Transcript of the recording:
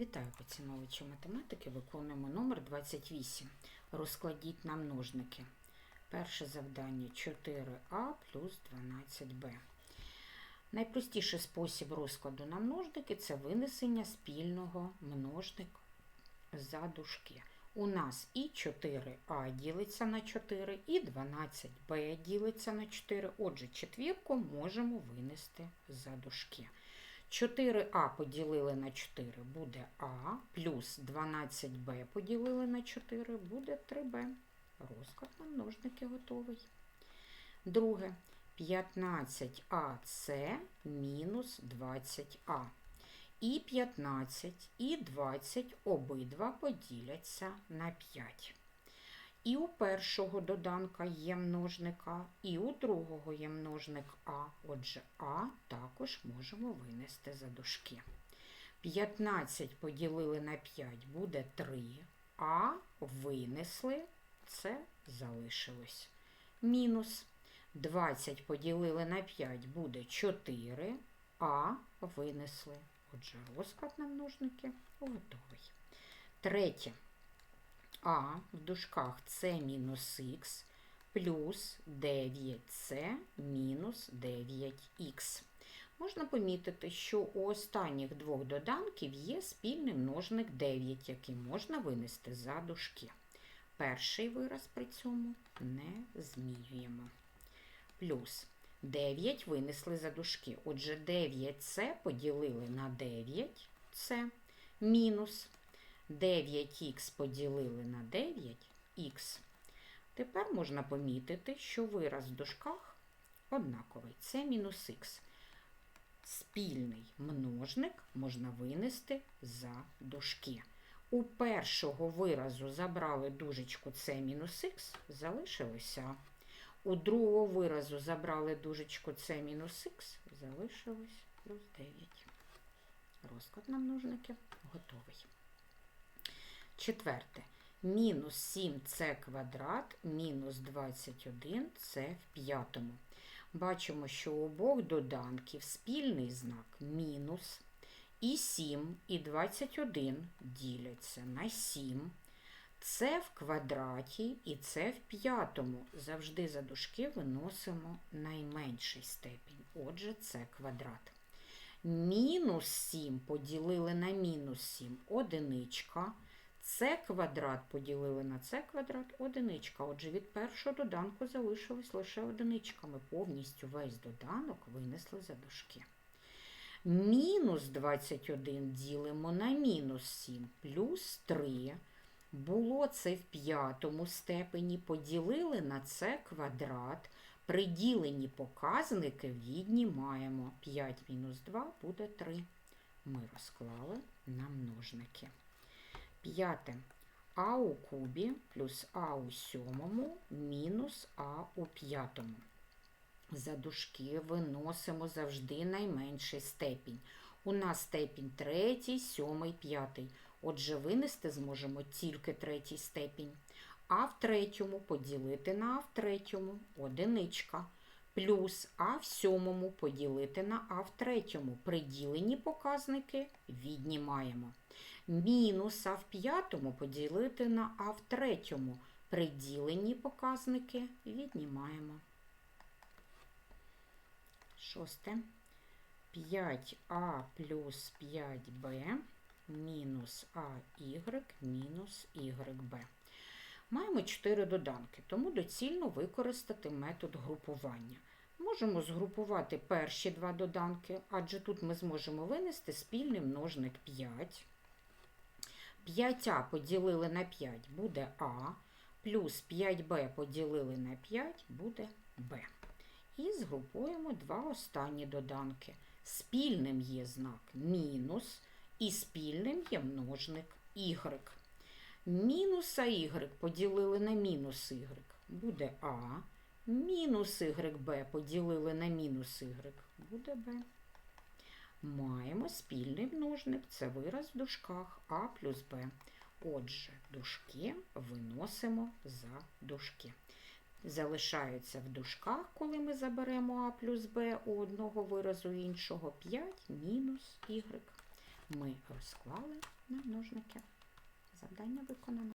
Вітаю поціновувачі математики. Виконуємо номер 28. Розкладіть на множники. Перше завдання 4а плюс 12b. Найпростіший спосіб розкладу на множники це винесення спільного множника за дужки. У нас і 4а ділиться на 4, і 12b ділиться на 4. Отже, четвірку можемо винести за дужки. 4а поділили на 4 буде А, плюс 12b поділили на 4 буде 3b. Розклад на множники готовий. Друге. 15ac мінус 20а. І 15, і 20 обидва поділяться на 5. І у першого доданка є множник А, і у другого є множник А. Отже, А також можемо винести за дужки. 15 поділили на 5 буде 3, а винесли, це залишилось. Мінус 20 поділили на 5 буде 4, а винесли. Отже, розклад на множники готовий. Третє. А в дужках С мінус Х плюс 9С мінус 9Х. Можна помітити, що у останніх двох доданків є спільний множник 9, який можна винести за дужки. Перший вираз при цьому не змінюємо. Плюс 9 винесли за дужки. Отже, 9С поділили на 9С мінус 9х поділили на 9х. Тепер можна помітити, що вираз в дужках однаковий. Це мінус х. Спільний множник можна винести за дужки. У першого виразу забрали дужечку С мінус х, залишилося. У другого виразу забрали дужечку С мінус х, залишилось плюс 9. Розклад на множники готовий. Четверте. Мінус 7c квадрат мінус 21 це в п'ятому. Бачимо, що у обох доданків спільний знак мінус. І 7, і 21 діляться на 7. Це в квадраті і це в п'ятому. Завжди за дужки виносимо найменший степінь. Отже, це квадрат. Мінус 7 поділили на мінус 7 одиничка. Це квадрат поділили на це квадрат одиничка. Отже, від першого доданку залишилась лише одиничка. Ми повністю весь доданок винесли за дужки. Мінус 21 ділимо на мінус 7 плюс 3. Було це в п'ятому степені, поділили на це квадрат. Приділені показники віднімаємо. 5 мінус 2 буде 3. Ми розклали на множники. П'яте. А у кубі плюс А у сьомому мінус А у п'ятому. За дужки виносимо завжди найменший степінь. У нас степінь третій, сьомий, п'ятий. Отже, винести зможемо тільки третій степінь. А в третьому поділити на А в третьому одиничка. Плюс А в сьомому поділити на А в третьому. Приділені показники віднімаємо. Мінус А в п'ятому поділити на А в третьому. Приділені показники віднімаємо. Шосте. 5а плюс 5b мінус АY мінус YB. Маємо 4 доданки, тому доцільно використати метод групування. Можемо згрупувати перші два доданки, адже тут ми зможемо винести спільний множник 5. 5а поділили на 5 буде А, плюс 5b поділили на 5 буде Б. І згрупуємо два останні доданки. Спільним є знак мінус, і спільним є множник y. Мінус y поділили на мінус y буде А. Мінус YB поділили на мінус y буде Б. Маємо спільний множник, це вираз в дужках А плюс Б. Отже, дужки виносимо за дужки. Залишаються в дужках, коли ми заберемо А плюс Б у одного виразу іншого 5 мінус y. ми розклали на множники. Завдання виконано.